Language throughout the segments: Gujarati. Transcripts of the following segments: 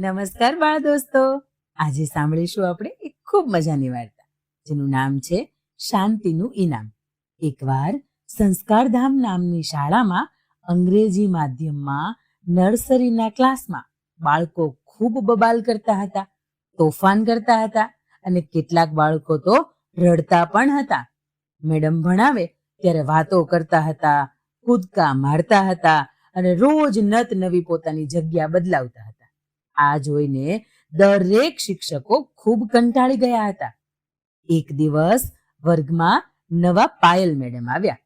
નમસ્કાર બાળ દોસ્તો. આજે સાંભળીશું આપણે એક ખૂબ મજાની વાર્તા, જેનું નામ છે શાંતિનું ઇનામ. એકવાર સંસ્કારધામ નામની શાળામાં અંગ્રેજી માધ્યમમાં નર્સરીના ક્લાસમાં બાળકો ખૂબ બબાલ કરતા હતા, તોફાન કરતા હતા અને કેટલાક બાળકો તો રડતા પણ હતા. મેડમ ભણાવે ત્યારે વાતો કરતા હતા, કૂદકા મારતા હતા અને રોજ નત નવી પોતાની જગ્યા બદલાવતા હતા. આ જોઈને દરેક શિક્ષકો ખૂબ કંટાળી ગયા હતા. એક દિવસ વર્ગમાં નવા પાયલ મેડમ આવ્યા.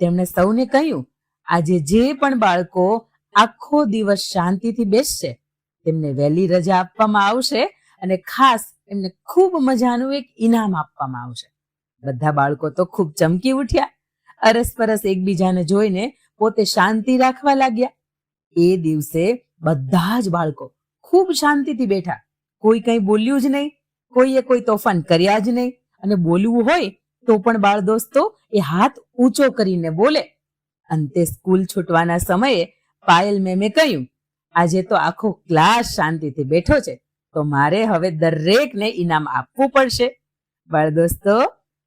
તેમણે સૌને કહ્યું, આજે જે પણ બાળકો આખો દિવસ શાંતિથી બેસશે, તેમને વહેલી રજા આપવામાં આવશે અને ખાસ એમને ખૂબ મજાનું એક ઇનામ આપવામાં આવશે. બધા બાળકો તો ખૂબ ચમકી ઉઠ્યા. અરસપરસ એકબીજાને જોઈને પોતે શાંતિ રાખવા લાગ્યા. એ દિવસે બધા જ બાળકો ખૂબ શાંતિથી બેઠા. કોઈ કંઈ બોલ્યું જ નહીં, કોઈએ કોઈ તોફાન કર્યા જ નહીં. અને બોલવું હોય તો પણ બાળ દોસ્તો એ હાથ ઊંચો કરીને બોલે. અંતે સ્કૂલ છૂટવાના સમયે પાયલ મેમે કહ્યું, આજે તો આખો ક્લાસ શાંતિથી બેઠો છે, તો મારે હવે દરેકને ઇનામ આપવું પડશે. બાળ દોસ્તો,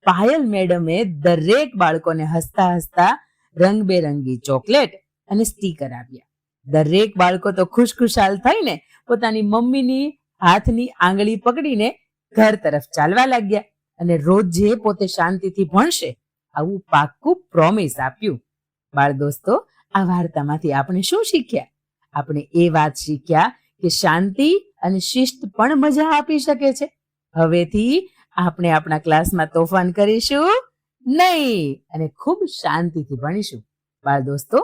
પાયલ મેડમે દરેક બાળકોને હસતા હસતા રંગબેરંગી ચોકલેટ અને સ્ટીકર આપ્યા. દરેક બાળકો તો ખુશખુશાલ થઈને પોતાની મમ્મીની હાથની આંગળી પકડીને ઘર તરફ ચાલવા લાગ્યા અને રોજે પોતે શાંતિથી ભણશે આવું પાક્કું પ્રોમિસ આપ્યું. બાળ દોસ્તો, આ વાર્તામાંથી આપણે શું શીખ્યા? આપણે એ વાત શીખ્યા કે શાંતિ અને શિસ્ત પણ મજા આપી શકે છે. હવેથી આપણે આપણા ક્લાસમાં તોફાન કરીશું નહીં અને ખૂબ શાંતિથી ભણીશું. બાળ દોસ્તો